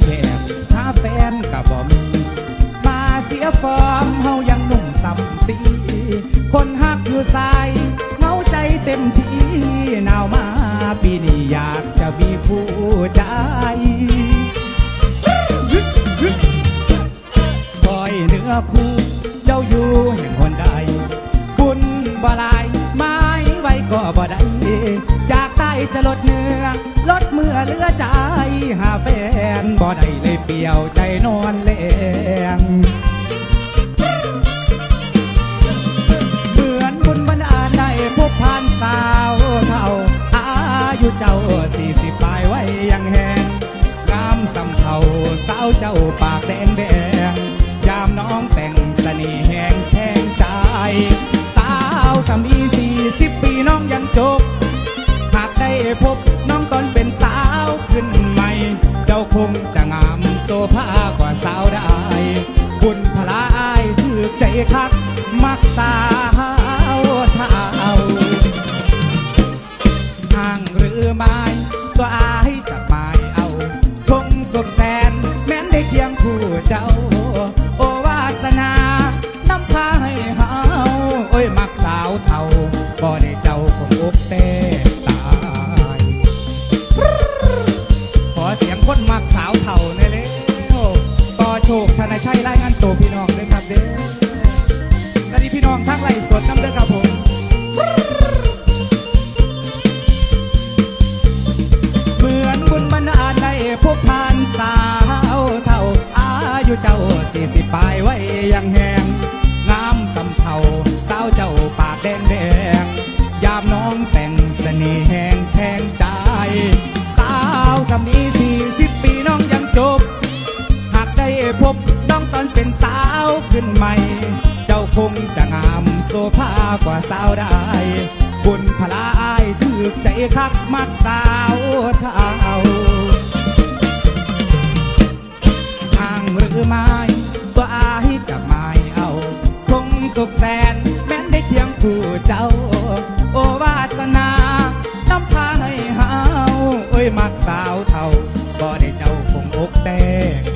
แคบหาแฟนกับบ่มีมาเสียฟอร์มเฮายังหนุ่มสัมปีคนฮักอยู่ใสเมาใจเต็มที่หนาวมาปีนี้อยากจะมีผู้ใจคอยเนื้อคู่เจ้าอยู่แห่งคนใดบุญบ่ลายไม้ไว้ก็บ่ได้จากใต้จะลดเนื้อลดเมื่อเลือใจ หาแฟนบ่ได้เลยเปลี่ยวใจนอนแลงเหมือนบุญบรรดาลได้พบผ่านสาวเท่า อายุเจ้าสี่สิบปลายไว้ยังแหงงามสำเภาสาวเจ้าปากแดง คักมักสาวเท่าห่างหรือไม่ตัวอายจะไม่เอาคงสุขแสนแม้นได้เคียงคู่เจ้า โอวาสนา น้ำพาให้เฮาโอ้ยมักสาวเท่าบ่ได้เจ้าคงอกเตตาย ขอเสียงคนมักสาวเท่าในเร็วต่อโชคธนชัยรายงานตัวพี่น้องเลยครับเด้อ พี่น้องทั้งไลฟ์สดน้ำเด้อครับผมเหมือนบุญบันดาลได้พบผ่านสาวเท่า อายุเจ้าสี่สิบปลายไว้ยังแหงงามสำเภาสาวเจ้าปากแดงแดงยามน้องแต่งเสน่ห์แหงแทงใจ สาวสำนีสี่สิบปีน้องยังจบ หากได้พบน้องตอนเป็นสาวขึ้นใหม่ คงจะงามโซภากว่าสาวได้ บุญพลาอายถือใจคักมักสาวเท่าห่างหรือไม่ตัวอายจะไม่เอา คงสุขแสนแม้นได้เคียงคู่เจ้า โอวาสนาน้ำพาให้เฮาโอ้ยมักสาวเท่าบ่ได้เจ้าคงอกแตก